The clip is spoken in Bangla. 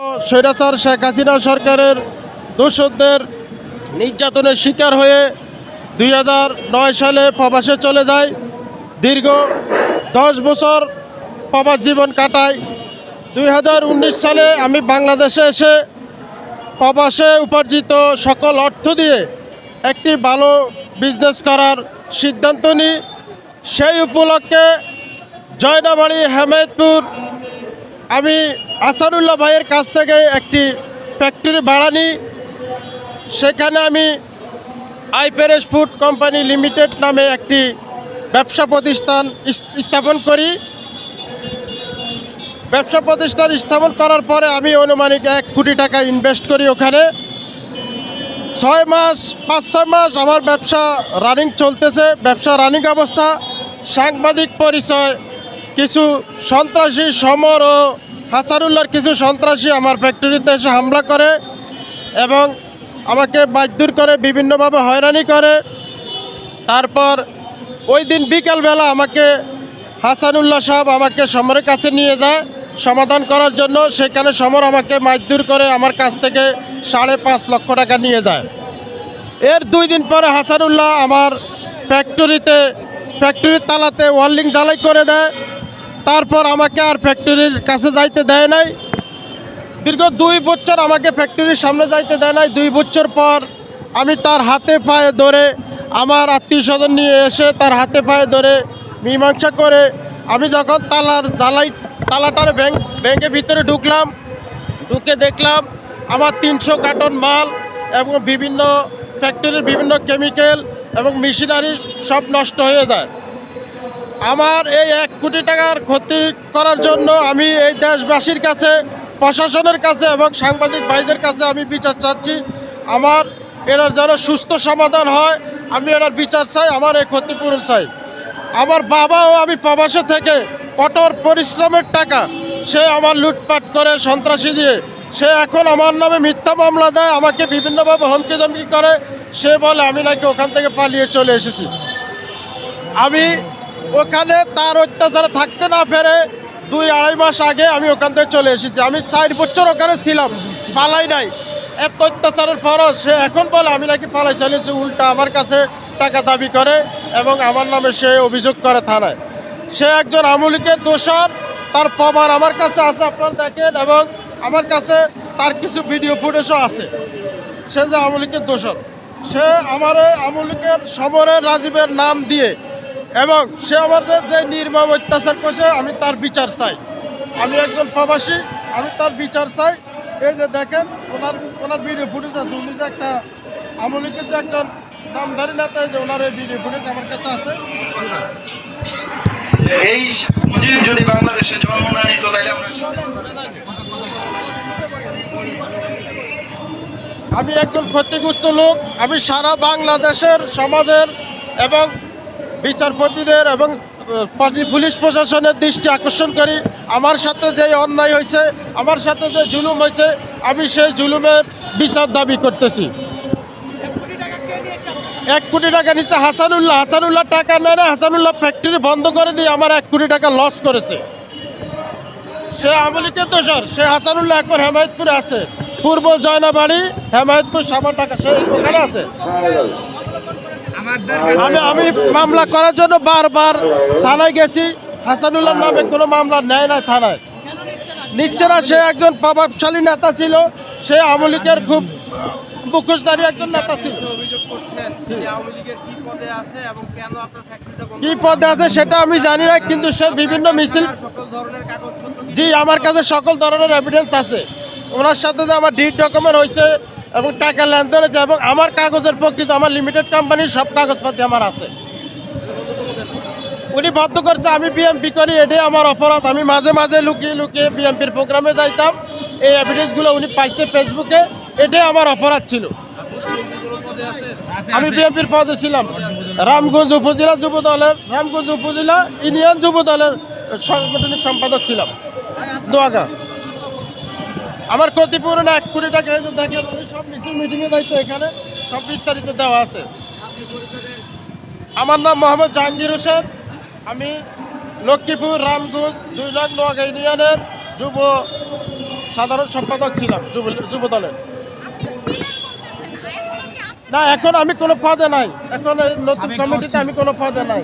স্বৈরাচার শেখ হাসিনা সরকারের দোষদের নির্যাতনের শিকার হয়ে দুই সালে প্রবাসে চলে যায়। দীর্ঘ দশ বছর প্রবাস জীবন কাটায়। দুই হাজার উনিশ সালে আমি বাংলাদেশে এসে প্রবাসে উপার্জিত সকল অর্থ দিয়ে একটি ভালো বিজনেস করার সিদ্ধান্ত নিই। সেই উপলক্ষে জয়নাবাড়ি হেমায়তপুর আমি আসারুল্লাহ ভাইয়ের কাছ থেকে একটি ফ্যাক্টরি ভাড়া নিই। সেখানে আমি আইপেরেস ফুড কোম্পানি লিমিটেড নামে একটি ব্যবসা প্রতিষ্ঠান স্থাপন করি। ব্যবসা প্রতিষ্ঠান স্থাপন করার পরে আমি অনুমানিক এক কোটি টাকা ইনভেস্ট করি ওখানে। ছয় মাস, পাঁচ ছয় মাস আমার ব্যবসা রানিং চলতেছে, ব্যবসা রানিং অবস্থা। সাংবাদিক পরিচয়, কিছু সন্ত্রাসী, সমর ও হাসানুল্লাহর কিছু সন্ত্রাসী আমার ফ্যাক্টরিতে এসে হামলা করে এবং আমাকে বাধ্যুর করে, বিভিন্নভাবে হয়রানি করে। তারপর ওই দিন বিকালবেলা আমাকে হাসানুল্লাহ সাহেব আমাকে সমরের কাছে নিয়ে যায় সমাধান করার জন্য। সেখানে সমর আমাকে মাইদুর করে আমার কাছ থেকে সাড়ে পাঁচ লক্ষ টাকা নিয়ে যায়। এর দুই দিন পরে হাসানুল্লাহ আমার ফ্যাক্টরিতে, ফ্যাক্টরির তালাতে ওয়ার্লিং জ্বালাই করে দেয়। তারপর আমাকে আর ফ্যাক্টরির কাছে যাইতে দেয় নাই। দীর্ঘ দুই বছর আমাকে ফ্যাক্টরির সামনে যাইতে দেয় নাই। দুই বছর পর আমি তার হাতে পায়ে ধরে আমার আত্মীয় স্বজন নিয়ে এসে তার হাতে পায়ে ধরে মীমাংসা করে আমি যখন তালার জ্বালাই তালাটার ব্যাংক ব্যাংকের ভিতরে ঢুকলাম, ঢুকে দেখলাম আমার তিনশো কার্টন মাল এবং বিভিন্ন ফ্যাক্টরির বিভিন্ন কেমিক্যাল এবং মেশিনারি সব নষ্ট হয়ে যায়। আমার এই এক কোটি টাকার ক্ষতি করার জন্য আমি এই দেশবাসীর কাছে, প্রশাসনের কাছে এবং সাংবাদিক ভাইদের কাছে আমি বিচার চাচ্ছি। আমার এটার যেন সুস্থ সমাধান হয়, আমি এটার বিচার চাই, আমার এই ক্ষতিপূরণ চাই। আমার বাবাও আমি প্রবাসে থেকে কঠোর পরিশ্রমের টাকা সে আমার লুটপাট করে সন্ত্রাসী দিয়ে, সে এখন আমার নামে মিথ্যা মামলা দেয়, আমাকে বিভিন্নভাবে হুমকি ধমকি করে, সে বলে আমি নাকি ওখান থেকে পালিয়ে চলে এসেছি। আমি ওখানে তার অত্যাচারে থাকতে না পেরে দুই আড়াই মাস আগে আমি ওখান থেকে চলে এসেছি। আমি চার বছর ওখানে ছিলাম, পালাই নাই। এত অত্যাচারের পরও সে এখন বলে, আমি নাকি পালাই চলেছি উল্টা আমার কাছে টাকা দাবি করে এবং আমার নামে সে অভিযোগ করে থানায়। সে একজন আমলিকের দোষর, তার প্রমাণ আমার কাছে আছে, আপনারা দেখেন, এবং আমার কাছে তার কিছু ভিডিও ফুটেজও আছে। সে যে আমলিকের দোষর। সে আমার আমলিকের সমরের রাজীবের নাম দিয়ে এবং সে আমার যে নির্মম অত্যাচার করছে আমি তার বিচার চাই। আমি একজন প্রবাসী আমি তার বিচার চাই। এই যে দেখেন ওনার ওনার ভিডিও ফুটেজ আছে। উনি যে একটা আমলিকের যে একজন নামধারী নেতা যে ওনার এই ভিডিও ফুটেজ আমার কাছে আছে। এই মুজিব যদি বাংলাদেশে জন্ম না নিত তাহলে আমরা আমি একজন ক্ষতিগ্রস্ত লোক। আমি সারা বাংলাদেশের সমাজের এবং বিচারপতিদের এবং পুলিশ প্রশাসনের দৃষ্টি আকর্ষণ করি। আমার সাথে যে অন্যায় হয়েছে, আমার সাথে যে জুলুম হয়েছে, আমি সেই জুলুমের বিচার দাবি করতেছি। এক কোটি টাকা নিচ্ছে হাসানুল্লাহ হাসানুল্লাহ টাকা নেয় না, হাসানুল্লাহ ফ্যাক্টরি বন্ধ করে দিয়ে আমার এক কোটি টাকা লস করেছে। সে আমলিকের দোষর, সে হাসানুল্লাহ এখন হেমায়তপুরে আছে। পূর্ব জয়নাবাড়ি, হেমায়তপুর সাবার টাকা সে ওখানে আছে। আমি আমি মামলা করার জন্য বারবার থানায় গেছি। হাসানুল্লাহর নামে কোনো মামলা নেয় না থানায়। নিচ্ছে না সে একজন প্রভাবশালী নেতা ছিল, সে আমলিকের খুব মুখোশধারী একজন নেতা ছিল। আওয়ামী লীগের কি পদে আছে সেটা আমি জানি না, কিন্তু সে বিভিন্ন মিছিল জি, আমার কাছে সকল ধরনের এভিডেন্স আছে। ওনার সাথে যে আমার ডিড ডকুমেন্ট হয়েছে এবং টাকা লেনদেন হয়েছে এবং আমার কাগজের প্রকৃত, আমার লিমিটেড কোম্পানির সব কাগজপাতি আমার আছে। উনি বদ্ধ করছে, আমি বিএমপি করি, এটাই আমার অপরাধ। আমি মাঝে মাঝে লুকিয়ে লুকিয়ে বিএমপির প্রোগ্রামে যাইতাম। এই এভিডেন্সগুলো উনি পাইছে ফেসবুকে এটাই আমার অপরাধ ছিল। আমি বিএনপির পদে ছিলাম। রামগঞ্জ উপজেলা যুব দলের রামগঞ্জ উপজেলা ইউনিয়ন যুব দলের সাংগঠনিক সম্পাদক ছিলাম। দোয়াগা। আমার ক্ষতিপূরণ এক কোটি টাকা উনি সব মিছিল মিটিংয়ে দায়িত্ব এখানে সব বিস্তারিত দেওয়া আছে। আমার নাম মোহাম্মদ জাহাঙ্গীর হোসেন। আমি লক্ষ্মীপুর রামগঞ্জ দুই লাখ নোয়াগা ইউনিয়নের যুব সাধারণ সম্পাদক ছিলাম যুব যুব দলের? না এখন আমি কোনো পদে নাই। এখন নতুন কমিটিতে আমি কোনো পদে নাই।